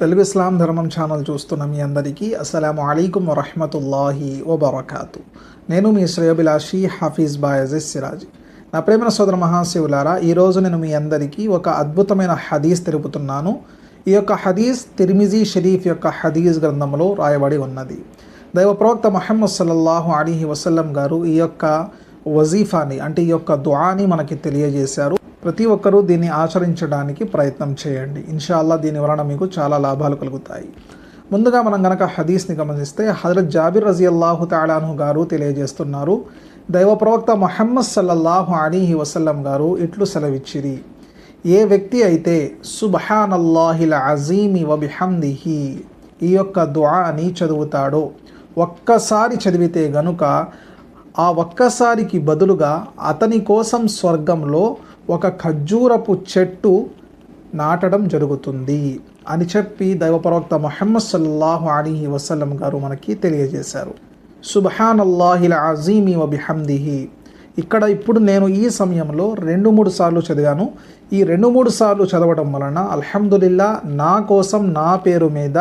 తెలుగు ఇస్లాం ధర్మం ఛానల్ చూస్తున్న మీ అందరికీ అస్సలం అయికం వరహమతుల్లాహి వబర్కాతు. నేను మీ శ్రేయోభిలాషి హఫీజ్ బాయజిస్ సిరాజ్. నా ప్రేమ సోదర మహాశివులారా ఈరోజు నేను మీ అందరికీ ఒక అద్భుతమైన హదీస్ తెలుపుతున్నాను. ఈ యొక్క హదీస్ తిర్మిజీ షరీఫ్ యొక్క హదీస్ గ్రంథంలో రాయబడి ఉన్నది. దైవ ప్రవక్త మహమ్మద్ సల్లల్లాహు అలీహి వసల్లం గారు ఈ యొక్క వజీఫాని అంటే ఈ యొక్క దుఆని మనకి తెలియజేశారు. ప్రతి ఒక్కరూ దీన్ని ఆచరించడానికి ప్రయత్నం చేయండి. ఇన్షాల్లా దీని వలన మీకు చాలా లాభాలు కలుగుతాయి. ముందుగా మనం గనక హదీస్ని గమనిస్తే హజరత్ జాబిర్ రజీ అల్లాహు తాళాను గారు తెలియజేస్తున్నారు దైవ ప్రవక్త మొహమ్మద్ సల్లల్లాహు అలీహి వసల్లం గారు ఇట్లు సెలవిచ్చిరి ఏ వ్యక్తి అయితే సుబహాన్ అల్లాహిల్ అజీమి వబిహందిహి ఈ యొక్క దుఆని చదువుతాడో ఒక్కసారి చదివితే గనుక ఆ ఒక్కసారికి బదులుగా అతని కోసం స్వర్గంలో ఒక ఖర్జూరపు చెట్టు నాటడం జరుగుతుంది అని చెప్పి దైవప్రవక్త మొహమ్మద్ సల్లాహు అలీ వసలం గారు మనకి తెలియజేశారు. సుబహాన్ అల్లాహిల్ అజీమి వబిహమ్దిహి ఇక్కడ ఇప్పుడు నేను ఈ సమయంలో రెండు మూడు సార్లు చదివాను. ఈ రెండు మూడు సార్లు చదవడం వలన అల్హమ్దుల్లా నా కోసం నా పేరు మీద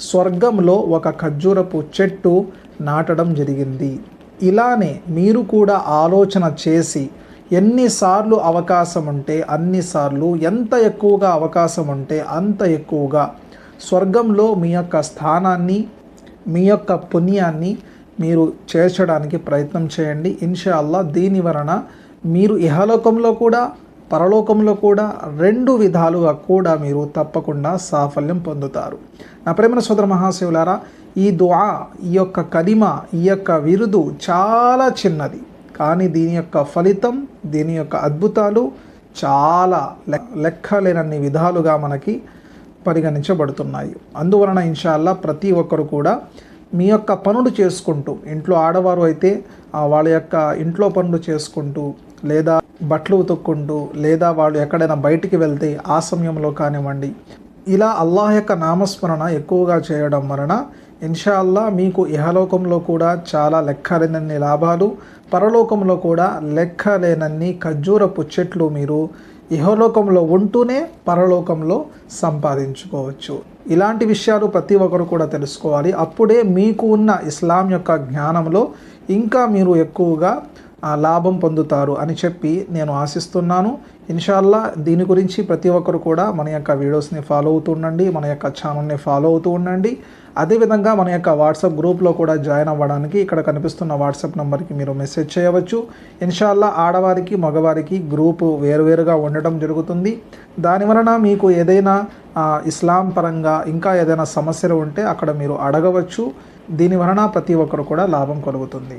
స్వర్గంలో ఒక ఖర్జూరపు చెట్టు నాటడం జరిగింది. ఇలానే మీరు కూడా ఆలోచన చేసి ఎన్నిసార్లు అవకాశం ఉంటే అన్నిసార్లు ఎంత ఎక్కువగా అవకాశం ఉంటే అంత ఎక్కువగా స్వర్గంలో మీ యొక్క స్థానాన్ని మీ యొక్క పుణ్యాన్ని మీరు చేర్చడానికి ప్రయత్నం చేయండి. ఇన్షాల్లా దీని వలన మీరు ఇహలోకంలో కూడా పరలోకంలో కూడా రెండు విధాలుగా కూడా మీరు తప్పకుండా సాఫల్యం పొందుతారు. నా ప్రేమ సోదర మహాశివులారా ఈ దుఆ ఈ యొక్క కదిమ ఈ యొక్క విరుదు చాలా చిన్నది. కానీ దీని యొక్క ఫలితం దీని యొక్క అద్భుతాలు చాలా లెక్కలేనన్ని విధాలుగా మనకి పరిగణించబడుతున్నాయి. అందువలన ఇన్షాల్లా ప్రతి ఒక్కరు కూడా మీ యొక్క పనులు చేసుకుంటూ ఇంట్లో ఆడవారు అయితే వాళ్ళ యొక్క ఇంట్లో పనులు చేసుకుంటూ లేదా బట్టలు ఉతుక్కుంటూ లేదా వాళ్ళు ఎక్కడైనా బయటికి వెళ్తే ఆ సమయంలో కానివ్వండి ఇలా అల్లాహ్ యొక్క నామస్మరణ ఎక్కువగా చేయడం వలన ఇన్షాల్లా మీకు ఇహలోకంలో కూడా చాలా లెక్కలేనన్ని లాభాలు పరలోకంలో కూడా లెక్కలేనన్ని ఖర్జూరపు చెట్లు మీరు ఇహలోకంలో ఉంటూనే పరలోకంలో సంపాదించుకోవచ్చు. ఇలాంటి విషయాలు ప్రతి ఒక్కరు కూడా తెలుసుకోవాలి. అప్పుడే మీకు ఉన్న ఇస్లాం యొక్క జ్ఞానంలో ఇంకా మీరు ఎక్కువగా లాభం పొందుతారు అని చెప్పి నేను ఆశిస్తున్నాను. ఇన్షాల్లా దీని గురించి ప్రతి ఒక్కరు కూడా మన యొక్క వీడియోస్ని ఫాలో అవుతూ ఉండండి మన యొక్క ఛానల్ని ఫాలో అవుతూ ఉండండి. అదేవిధంగా మన యొక్క వాట్సాప్ గ్రూప్లో కూడా జాయిన్ అవ్వడానికి ఇక్కడ కనిపిస్తున్న వాట్సాప్ నెంబర్కి మీరు మెసేజ్ చేయవచ్చు. ఇన్షాల్లా ఆడవారికి మగవారికి గ్రూపు వేరువేరుగా ఉండటం జరుగుతుంది. దాని వలన మీకు ఏదైనా ఇస్లాం పరంగా ఇంకా ఏదైనా సమస్యలు ఉంటే అక్కడ మీరు అడగవచ్చు. దీని వలన ప్రతి ఒక్కరు కూడా లాభం కలుగుతుంది.